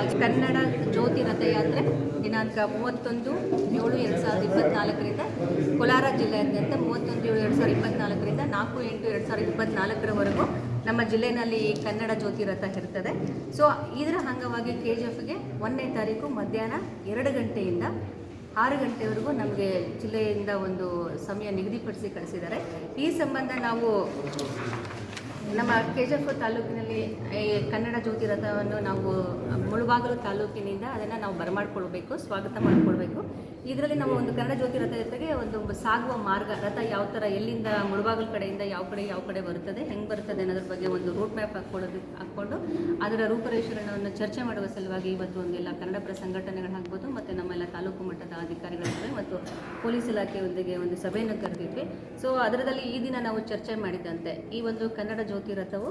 ಅಂಗವಾಗಿ ಕನ್ನಡ ಜ್ಯೋತಿ ರಥಯಾತ್ರೆ ದಿನಾಂಕ ಮೂವತ್ತೊಂದು ಏಳು ಎರಡು ಸಾವಿರದ ಇಪ್ಪತ್ನಾಲ್ಕರಿಂದ ಕೋಲಾರ ಜಿಲ್ಲೆಯಾದ್ಯಂತ ಮೂವತ್ತೊಂದು ಏಳು ಎರಡು ಸಾವಿರದ ಇಪ್ಪತ್ನಾಲ್ಕರಿಂದ ನಾಲ್ಕು ಎಂಟು ಎರಡು ಸಾವಿರದ ಇಪ್ಪತ್ನಾಲ್ಕರವರೆಗೂ ನಮ್ಮ ಜಿಲ್ಲೆಯಲ್ಲಿ ಕನ್ನಡ ಜ್ಯೋತಿ ರಥ ಇರ್ತದೆ. ಸೊ ಇದರ ಅಂಗವಾಗಿ ಕೆ ಜಿ ಎಫ್ಗೆ ಒಂದನೇ ತಾರೀಕು ಮಧ್ಯಾಹ್ನ ಎರಡು ಗಂಟೆಯಿಂದ ಆರು ಗಂಟೆವರೆಗೂ ನಮಗೆ ಜಿಲ್ಲೆಯಿಂದ ಒಂದು ಸಮಯ ನಿಗದಿಪಡಿಸಿ ಕಳಿಸಿದ್ದಾರೆ. ಈ ಸಂಬಂಧ ನಾವು ನಮ್ಮ ಕೆ ಜಿ ಎಫ್ ತಾಲೂಕಿನಲ್ಲಿ ಕನ್ನಡ ಜ್ಯೋತಿ ರಥವನ್ನು ನಾವು ಮುಳುಬಾಗಿಲು ತಾಲೂಕಿನಿಂದ ಅದನ್ನು ನಾವು ಬರಮಾಡ್ಕೊಳ್ಬೇಕು, ಸ್ವಾಗತ ಮಾಡಿಕೊಳ್ಬೇಕು. ಇದರಲ್ಲಿ ನಾವು ಒಂದು ಕನ್ನಡ ಜ್ಯೋತಿ ಜೊತೆಗೆ ಒಂದು ಸಾಗುವ ಮಾರ್ಗ, ರಥ ಯಾವ ಥರ ಎಲ್ಲಿಂದ ಮುಳುಬಾಗಲ ಕಡೆಯಿಂದ ಯಾವ ಕಡೆ ಯಾವ ಕಡೆ ಬರುತ್ತದೆ, ಹೆಂಗೆ ಬರ್ತದೆ ಅನ್ನೋದ್ರ ಬಗ್ಗೆ ಒಂದು ರೂಟ್ ಮ್ಯಾಪ್ ಹಾಕ್ಕೊಳ್ಳೋದು ಹಾಕ್ಕೊಂಡು ಅದರ ರೂಪರೇಷಣವನ್ನು ಚರ್ಚೆ ಮಾಡುವ ಸಲುವಾಗಿ ಇವತ್ತು ಒಂದೆಲ್ಲ ಕನ್ನಡಪರ ಸಂಘಟನೆಗಳಾಗ್ಬೋದು ಮತ್ತು ನಮ್ಮೆಲ್ಲ ತಾಲೂಕು ಮಟ್ಟದ ಅಧಿಕಾರಿಗಳಿದ್ದಾರೆ ಮತ್ತು ಪೊಲೀಸ್ ಇಲಾಖೆಯೊಂದಿಗೆ ಒಂದು ಸಭೆಯನ್ನು ಕರೆದಿದ್ವಿ. ಸೊ ಅದರದಲ್ಲಿ ಈ ದಿನ ನಾವು ಚರ್ಚೆ ಮಾಡಿದಂತೆ ಈ ಒಂದು ಕನ್ನಡ ಜ್ಯೋತಿ ರಥವು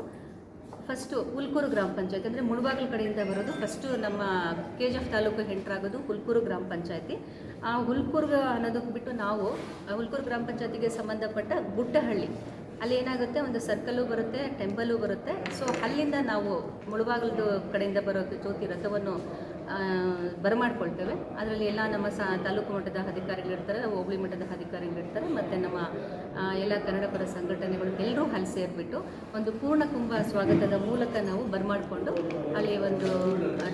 ಫಸ್ಟು ಹುಲ್ಕೂರು ಗ್ರಾಮ ಪಂಚಾಯತ್, ಅಂದರೆ ಮುಳುಬಾಗಿಲು ಕಡೆಯಿಂದ ಬರೋದು ಫಸ್ಟು ನಮ್ಮ ಕೆ ಜಿ ಎಫ್ ತಾಲೂಕು ಎಂಟ್ರಾಗೋದು ಹುಲ್ಕೂರು ಗ್ರಾಮ ಪಂಚಾಯತಿ. ಆ ಹುಲ್ಕೂರು ಅನ್ನೋದಕ್ಕೆ ಬಿಟ್ಟು ನಾವು ಹುಲ್ಕೂರು ಗ್ರಾಮ ಪಂಚಾಯತಿಗೆ ಸಂಬಂಧಪಟ್ಟ ಗುಡ್ಡಹಳ್ಳಿ. ಅಲ್ಲಿ ಏನಾಗುತ್ತೆ? ಒಂದು ಸರ್ಕಲ್ಲು ಬರುತ್ತೆ ಟೆಂಪಲ್ಲು ಬರುತ್ತೆ. ಸೊ ಅಲ್ಲಿಂದ ನಾವು ಮುಳುಬಾಗಿಲದ ಕಡೆಯಿಂದ ಬರೋ ಜ್ಯೋತಿ ರಥವನ್ನು ಬರಮಾಡ್ಕೊಳ್ತೇವೆ. ಅದರಲ್ಲಿ ಎಲ್ಲ ನಮ್ಮ ಸ, ತಾಲೂಕು ಮಟ್ಟದ ಅಧಿಕಾರಿಗಳಿರ್ತಾರೆ ಹೋಬಳಿ ಮಟ್ಟದ ಅಧಿಕಾರಿಗಳಿರ್ತಾರೆ ಮತ್ತು ನಮ್ಮ ಎಲ್ಲ ಕನ್ನಡ ಪರ ಸಂಘಟನೆಗಳು ಎಲ್ಲರೂ ಅಲ್ಲಿ ಸೇರಿಬಿಟ್ಟು ಒಂದು ಪೂರ್ಣ ಕುಂಭ ಸ್ವಾಗತದ ಮೂಲಕ ನಾವು ಬರಮಾಡಿಕೊಂಡು ಅಲ್ಲಿ ಒಂದು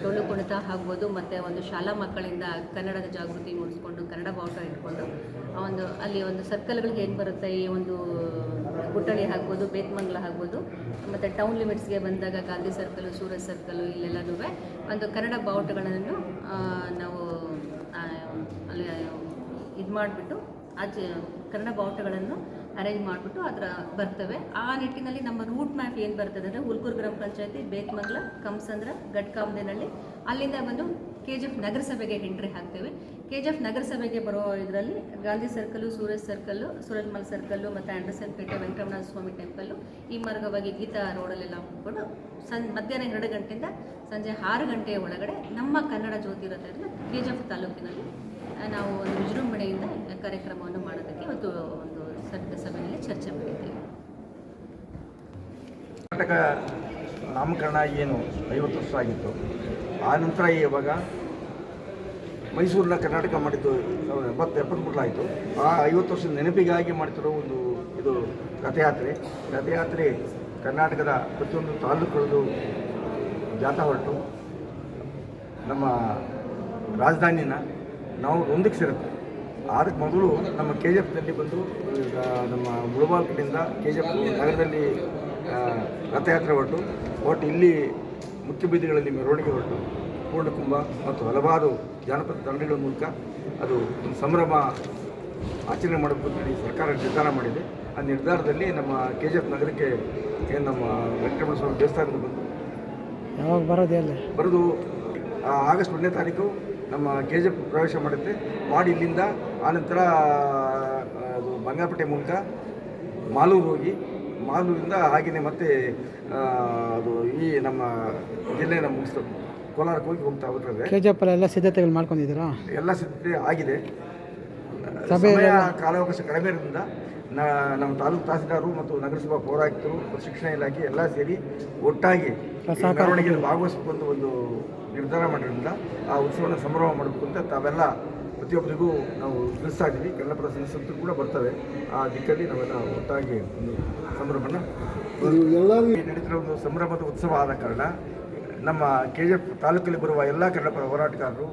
ಡೊಳ್ಳು ಕುಣಿತ ಆಗ್ಬೋದು, ಮತ್ತು ಒಂದು ಶಾಲಾ ಮಕ್ಕಳಿಂದ ಕನ್ನಡದ ಜಾಗೃತಿ ಮೂಡಿಸ್ಕೊಂಡು, ಕನ್ನಡ ಬಾವುಟ ಇಟ್ಕೊಂಡು ಒಂದು ಅಲ್ಲಿ ಒಂದು ಸರ್ಕಲ್ಗಳಿಗೆ ಏನು ಬರುತ್ತೆ, ಈ ಒಂದು ಗುಟ್ಟಳಿ ಆಗ್ಬೋದು ಬೇತ್ಮಂಗ್ಲ ಆಗ್ಬೋದು ಮತ್ತು ಟೌನ್ ಲಿಮಿಟ್ಸ್ಗೆ ಬಂದಾಗ ಗಾಂಧಿ ಸರ್ಕಲು ಸೂರಜ್ ಸರ್ಕಲು ಇಲ್ಲೆಲ್ಲನೂ ಒಂದು ಕನ್ನಡ ಬಾವುಟಗಳನ್ನು ನಾವು ಅಲ್ಲಿ ಇದು ಮಾಡಿಬಿಟ್ಟು, ಆಚೆ ಕನ್ನಡ ಬಾವುಟಗಳನ್ನು ಅರೇಂಜ್ ಮಾಡಿಬಿಟ್ಟು ಅದರ ಬರ್ತವೆ. ಆ ನಿಟ್ಟಿನಲ್ಲಿ ನಮ್ಮ ರೂಟ್ ಮ್ಯಾಪ್ ಏನು ಬರ್ತದೆ ಅಂದರೆ ಹುಲ್ಕೂರು ಗ್ರಾಮ ಪಂಚಾಯತಿ, ಬೇತ್ಮಂಗ್ಲ ಕಂಸಂದ್ರ ಗಟ್ಕಾಂಬೆನಲ್ಲಿ ಅಲ್ಲಿಂದ ಬಂದು ಕೆ ಜಿ ಎಫ್ ನಗರಸಭೆಗೆ ಎಂಟ್ರಿ ಹಾಕ್ತೇವೆ. ಕೆ ಜಿ ಎಫ್ ನಗರಸಭೆಗೆ ಬರೋ ಇದರಲ್ಲಿ Gandhi circle Suraj circle Surajmal circle ಮತ್ತು ಆಂಡರ್ಸನ್ ಪೇಟೆ ವೆಂಕಟರಮಣ ಸ್ವಾಮಿ ಟೆಂಪಲ್ಲು ಈ ಮಾರ್ಗವಾಗಿ ಗೀತಾ ರೋಡಲ್ಲೆಲ್ಲ ಹೋಗ್ಕೊಂಡು ಸನ್ ಮಧ್ಯಾಹ್ನ ಎರಡು ಗಂಟೆಯಿಂದ ಸಂಜೆ ಆರು ಗಂಟೆಯ ಒಳಗಡೆ ನಮ್ಮ ಕನ್ನಡ ಜ್ಯೋತಿ ಇರೋದ್ರಿಂದ ಕೆ ಜಿ ಎಫ್ ತಾಲೂಕಿನಲ್ಲಿ ನಾವು ಒಂದು ವಿಜೃಂಭಣೆಯಿಂದ ಕಾರ್ಯಕ್ರಮವನ್ನು ಮಾಡೋದಕ್ಕೆ ಒಂದು ಒಂದು ಸಭೆಯಲ್ಲಿ ಚರ್ಚೆ ಮಾಡಿದ್ದೇವೆ. ನಾಮಕರಣ ಏನು? ಐವತ್ತು ವರ್ಷ ಆಗಿತ್ತು. ಆ ನಂತರ ಇವಾಗ ಮೈಸೂರಿನ ಕರ್ನಾಟಕ ಮಾಡಿದ್ದು ಸಾವಿರದ ಎಪ್ಪತ್ತು ಎಪ್ಪತ್ತ್ಮೂರಲಾಯಿತು ಆ ಐವತ್ತು ವರ್ಷದ ನೆನಪಿಗಾಗಿ ಮಾಡ್ತಿರೋ ಒಂದು ಇದು ರಥಯಾತ್ರೆ. ರಥಯಾತ್ರೆ ಕರ್ನಾಟಕದ ಪ್ರತಿಯೊಂದು ತಾಲೂಕುಗಳದ್ದು ಜಾಥಾ ಹೊರಟು. ನಮ್ಮ ರಾಜಧಾನಿನ ನಾವು ಒಂದಕ್ಕೆ ಸೇರುತ್ತೆ ಅದಕ್ಕೆ ಮೊದಲು ನಮ್ಮ ಕೆ ಜಿ ಎಫ್ನಲ್ಲಿ ಬಂದು ನಮ್ಮ ಮುಳುಬಾಲ್ ಕಡೆಯಿಂದ ಕೆ ಜಿ ಎಫ್ ನಗರದಲ್ಲಿ ರಥಯಾತ್ರೆ ಹೊರಟು. ಒಟ್ಟು ಇಲ್ಲಿ ಮುಖ್ಯ ಬೀದಿಗಳಲ್ಲಿ ಮೆರವಣಿಗೆ ಹೊರಟು. ಪೂರ್ಣಕುಂಭ ಮತ್ತು ಹಲವಾರು ಜಾನಪದ ತಂಡಗಳ ಮೂಲಕ ಅದು ಒಂದು ಸಂಭ್ರಮ ಆಚರಣೆ ಮಾಡಬೇಕು ಅಂತೇಳಿ ಸರ್ಕಾರ ನಿರ್ಧಾರ ಮಾಡಿದೆ. ಆ ನಿರ್ಧಾರದಲ್ಲಿ ನಮ್ಮ ಕೆ ಜಿ ಎಫ್ ನಗರಕ್ಕೆ ಏನು ನಮ್ಮ ವೆಂಕಟರಮಣ ಸ್ವಾಮಿ ದೇವಸ್ಥಾನದಿಂದ ಬಂದು. ಯಾವಾಗ ಬರೋದು ಅಲ್ಲ ಬರೋದು ಆಗಸ್ಟ್ ಒಂದನೇ ತಾರೀಕು ನಮ್ಮ ಕೆ ಜಿ ಎಫ್ ಪ್ರವೇಶ ಮಾಡುತ್ತೆ. ಮಾಡಿ ಇಲ್ಲಿಂದ ಆನಂತರ ಅದು ಬಂಗಾರಪೇಟೆ ಮೂಲಕ ಮಾಲೂರು ಹೋಗಿ ಮಾಲೂರಿಂದ ಹಾಗೆಯೇ ಮತ್ತೆ ಅದು ಈ ನಮ್ಮ ಜಿಲ್ಲೆನ ಮುಗಿಸ್ತು ಕೋಲಾರಕ್ಕೆ ಹೋಗಿ ಹೋಗ್ತಾ ಹೋಗ್ತದೆ. ಕೆ ಎಲ್ಲ ಸಿದ್ಧತೆಗಳು ಮಾಡ್ಕೊಂಡಿದ್ದೀರಾ? ಎಲ್ಲ ಸಿದ್ಧತೆ ಆಗಿದೆ. ಸಭೆಯ ಸಮಯ ಕಾಲಾವಕಾಶ ಕಡಿಮೆ ಇರೋದ್ರಿಂದ ನ- ನಮ್ಮ ತಾಲೂಕು ತಹಸೀಲ್ದಾರರು ಮತ್ತು ನಗರಸಭಾ ಪೌರಾಯುಕ್ತರು ಶಿಕ್ಷಣ ಇಲಾಖೆ ಎಲ್ಲ ಸೇರಿ ಒಟ್ಟಾಗಿ ಈ ಮೆರವಣಿಗೆಯಲ್ಲಿ ಭಾಗವಹಿಸಬೇಕು ಒಂದು ನಿರ್ಧಾರ ಮಾಡಿರೋದ್ರಿಂದ ಆ ಉತ್ಸವನ ಸಂಭ್ರಮ ಮಾಡಬೇಕು ಅಂತ ತಾವೆಲ್ಲ ಪ್ರತಿಯೊಬ್ಬರಿಗೂ ನಾವು ತಿಳಿಸ್ತಾ ಇದ್ದೀವಿ. ಕನ್ನಡಪರ ಸದಸ್ಯರು ಕೂಡ ಬರ್ತವೆ. ಆ ದಿಕ್ಕಲ್ಲಿ ನಾವೆಲ್ಲ ಒಟ್ಟಾಗಿ ಒಂದು ಸಂಭ್ರಮನ ನಡೀತಿರೋ ಒಂದು ಸಂಭ್ರಮದ ಉತ್ಸವ ಆದ ಕಾರಣ ನಮ್ಮ ಕೆ ಜಿ ಎಫ್ ತಾಲೂಕಲ್ಲಿ ಬರುವ ಎಲ್ಲ ಕನ್ನಡಪರ ಹೋರಾಟಗಾರರು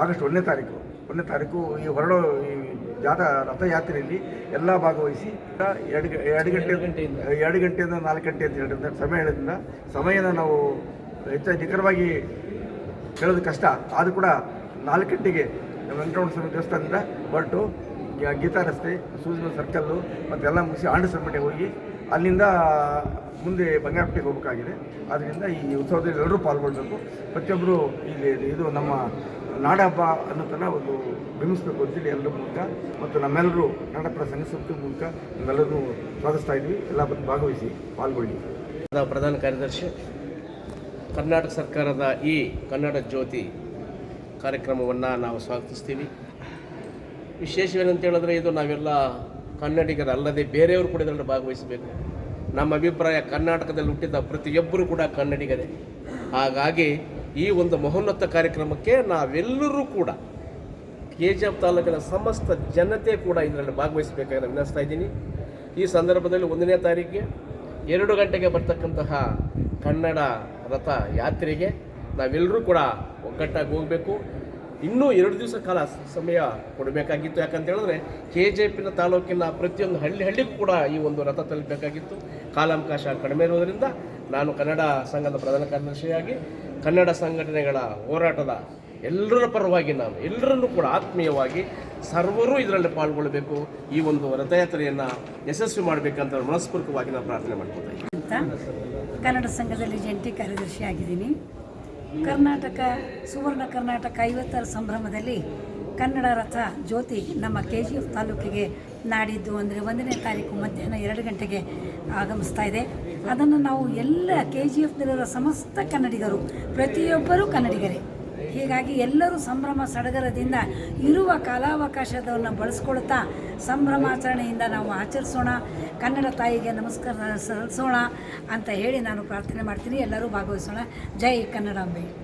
ಆಗಸ್ಟ್ ಒಂದನೇ ತಾರೀಕು ಒಂದನೇ ತಾರೀಕು ಈ ಹೊರಡೋ ಈ ಜಾಥಾ ರಥಯಾತ್ರೆಯಲ್ಲಿ ಎಲ್ಲ ಭಾಗವಹಿಸಿ ಎರಡು ಎರಡು ಗಂಟೆ ಎರಡು ಗಂಟೆಯಿಂದ. ನಾಲ್ಕು ಗಂಟೆ ಅಂತ ಹೇಳಿದ್ರಿಂದ ಸಮಯನ ನಾವು ಹೆಚ್ಚಾಗಿ ನಿಖರವಾಗಿ ಹೇಳೋದು ಕಷ್ಟ. ಆದರೂ ಕೂಡ ನಾಲ್ಕು ಗಂಟೆಗೆ ವೆಂಕಟರಮಣ ಸ್ವಾಮಿ ದೇವಸ್ಥಾನದಿಂದ ಹೊರಟು ಗೀತಾ ರಸ್ತೆ, ಸೂಜನ ಸರ್ಕಲ್ಲು ಮತ್ತೆಲ್ಲ ಮುಗಿಸಿ ಆಂಡಸಂಪೇಟೆ ಹೋಗಿ ಅಲ್ಲಿಂದ ಮುಂದೆ ಬಂಗಾರಪೇಟೆಗೆ ಹೋಗಬೇಕಾಗಿದೆ. ಆದ್ದರಿಂದ ಈ ಉತ್ಸವದಲ್ಲಿ ಎಲ್ಲರೂ ಪಾಲ್ಗೊಳ್ಬೇಕು. ಪ್ರತಿಯೊಬ್ಬರು ಇಲ್ಲಿ ಇದು ನಮ್ಮ ನಾಡಹಬ್ಬ ಅನ್ನೋ ಥರ ಒಂದು ಬಿಂಬಿಸಬೇಕು ಅಂತೇಳಿ ಎಲ್ಲರ ಮೂಲಕ ಮತ್ತು ನಮ್ಮೆಲ್ಲರೂ ನಾಡಪರ ಸಂಘ ಸಂಸ್ಥೆ ಮೂಲಕ ನಾವೆಲ್ಲರೂ ಸ್ವಾಗತಿಸ್ತಾ ಇದ್ವಿ. ಎಲ್ಲ ಬಂದು ಭಾಗವಹಿಸಿ ಪಾಲ್ಗೊಳ್ಳಿ. ಪ್ರಧಾನ ಕಾರ್ಯದರ್ಶಿ ಕರ್ನಾಟಕ ಸರ್ಕಾರದ ಈ ಕನ್ನಡ ಜ್ಯೋತಿ ಕಾರ್ಯಕ್ರಮವನ್ನು ನಾವು ಸ್ವಾಗತಿಸ್ತೀವಿ. ವಿಶೇಷವೇನಂತ ಹೇಳಿದ್ರೆ ಇದು ನಾವೆಲ್ಲ ಕನ್ನಡಿಗರಲ್ಲದೆ ಬೇರೆಯವರು ಕೂಡ ಇದರಲ್ಲಿ ಭಾಗವಹಿಸಬೇಕು. ನಮ್ಮ ಅಭಿಪ್ರಾಯ ಕರ್ನಾಟಕದಲ್ಲಿ ಹುಟ್ಟಿದ ಪ್ರತಿಯೊಬ್ಬರು ಕೂಡ ಕನ್ನಡಿಗರೇ. ಹಾಗಾಗಿ ಈ ಒಂದು ಮಹೋನ್ನತ ಕಾರ್ಯಕ್ರಮಕ್ಕೆ ನಾವೆಲ್ಲರೂ ಕೂಡ ಕೆ ಜಿ ಎಫ್ ತಾಲೂಕಿನ ಸಮಸ್ತ ಜನತೆ ಕೂಡ ಇದರಲ್ಲಿ ಭಾಗವಹಿಸಬೇಕಾಗಿ ವಿನಿಸ್ತಾ ಇದ್ದೀನಿ. ಈ ಸಂದರ್ಭದಲ್ಲಿ ಒಂದನೇ ತಾರೀಕಿಗೆ ಎರಡು ಗಂಟೆಗೆ ಬರ್ತಕ್ಕಂತಹ ಕನ್ನಡ ರಥ ಯಾತ್ರೆಗೆ ನಾವೆಲ್ಲರೂ ಕೂಡ ಒಗ್ಗಟ್ಟಾಗಿ ಹೋಗಬೇಕು. ಇನ್ನೂ ಎರಡು ದಿವಸ ಕಾಲ ಸಮಯ ಕೊಡಬೇಕಾಗಿತ್ತು. ಯಾಕಂತ ಹೇಳಿದ್ರೆ ಕೆ ಜೆ ಪಿನ ತಾಲೂಕಿನ ಪ್ರತಿಯೊಂದು ಹಳ್ಳಿ ಹಳ್ಳಿಗೂ ಕೂಡ ಈ ಒಂದು ರಥ ತಲುಪಬೇಕಾಗಿತ್ತು. ಕಾಲಾವಕಾಶ ಕಡಿಮೆ ಇರೋದರಿಂದ ನಾನು ಕನ್ನಡ ಸಂಘದ ಪ್ರಧಾನ ಕಾರ್ಯದರ್ಶಿಯಾಗಿ ಕನ್ನಡ ಸಂಘಟನೆಗಳ ಹೋರಾಟದ ಎಲ್ಲರ ಪರವಾಗಿ ನಾನು ಎಲ್ಲರನ್ನೂ ಕೂಡ ಆತ್ಮೀಯವಾಗಿ ಸರ್ವರೂ ಇದರಲ್ಲಿ ಪಾಲ್ಗೊಳ್ಳಬೇಕು. ಈ ಒಂದು ರಥಯಾತ್ರೆಯನ್ನು ಯಶಸ್ವಿ ಮಾಡಬೇಕಂತ ಮನಸ್ಪೂರ್ವಕವಾಗಿ ನಾನು ಪ್ರಾರ್ಥನೆ ಮಾಡ್ಕೊತಾ. ಕನ್ನಡ ಸಂಘದಲ್ಲಿ ಜಂಟಿ ಕಾರ್ಯದರ್ಶಿ ಆಗಿದ್ದೀನಿ ಕರ್ನಾಟಕ, ಸುವರ್ಣ ಕರ್ನಾಟಕ ಐವತ್ತರ ಸಂಭ್ರಮದಲ್ಲಿ ಕನ್ನಡ ರಥ ಜ್ಯೋತಿ ನಮ್ಮ ಕೆ ಜಿ ಎಫ್ ತಾಲೂಕಿಗೆ ನಾಡಿದ್ದು ಅಂದರೆ ಒಂದನೇ ತಾರೀಕು ಮಧ್ಯಾಹ್ನ ಎರಡು ಗಂಟೆಗೆ ಆಗಮಿಸ್ತಾ ಇದೆ. ಅದನ್ನು ನಾವು ಎಲ್ಲ ಕೆ ಜಿ ಎಫ್ನಲ್ಲಿರೋ ಸಮಸ್ತ ಕನ್ನಡಿಗರು, ಪ್ರತಿಯೊಬ್ಬರೂ ಕನ್ನಡಿಗರೇ. ಹೀಗಾಗಿ ಎಲ್ಲರೂ ಸಂಭ್ರಮ ಸಡಗರದಿಂದ ಇರುವ ಕಾಲಾವಕಾಶವನ್ನು ಬಳಸ್ಕೊಳ್ತಾ ಸಂಭ್ರಮಾಚರಣೆಯಿಂದ ನಾವು ಆಚರಿಸೋಣ. ಕನ್ನಡ ತಾಯಿಗೆ ನಮಸ್ಕಾರ ಸಲ್ಲಿಸೋಣ ಅಂತ ಹೇಳಿ ನಾನು ಪ್ರಾರ್ಥನೆ ಮಾಡ್ತೀನಿ. ಎಲ್ಲರೂ ಭಾಗವಹಿಸೋಣ. ಜೈ ಕನ್ನಡಾಂಬೆ.